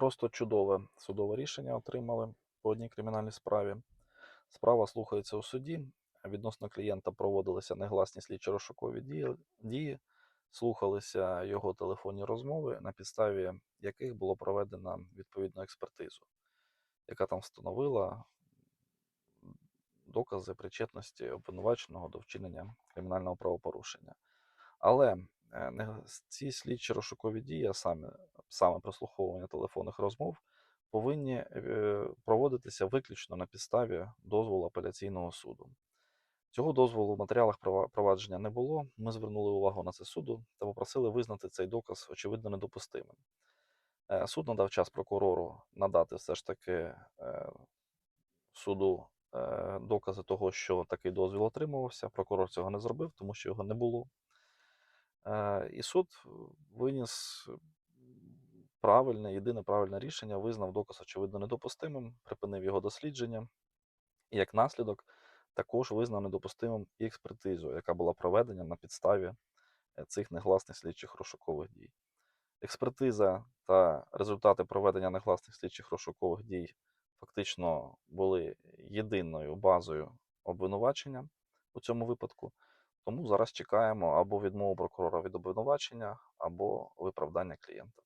Просто чудове судове рішення отримали по одній кримінальній справі. Справа слухається у суді. Відносно клієнта проводилися негласні слідчо-розшукові дії, слухалися його телефонні розмови, на підставі яких було проведено відповідну експертизу, яка там встановила докази причетності обвинуваченого до вчинення кримінального правопорушення. Але е, ці слідчі розшукові дії, а саме, саме прослуховування телефонних розмов, повинні е, проводитися виключно на підставі дозволу апеляційного суду. Цього дозволу в матеріалах провадження не було. Ми звернули увагу на це суду та попросили визнати цей доказ очевидно недопустимим. Е, Суд надав час прокурору надати все ж таки е, суду докази того, що такий дозвіл отримувався. Прокурор цього не зробив, тому що його не було. І суд виніс правильне, єдине правильне рішення, визнав доказ очевидно недопустимим, припинив його дослідження. І як наслідок також визнав недопустимим і експертизу, яка була проведена на підставі е, цих негласних слідчих розшукових дій. Експертиза та результати проведення негласних слідчих розшукових дій фактично були єдиною базою обвинувачення у цьому випадку. Тому зараз чекаємо або відмову прокурора від обвинувачення, або виправдання клієнта.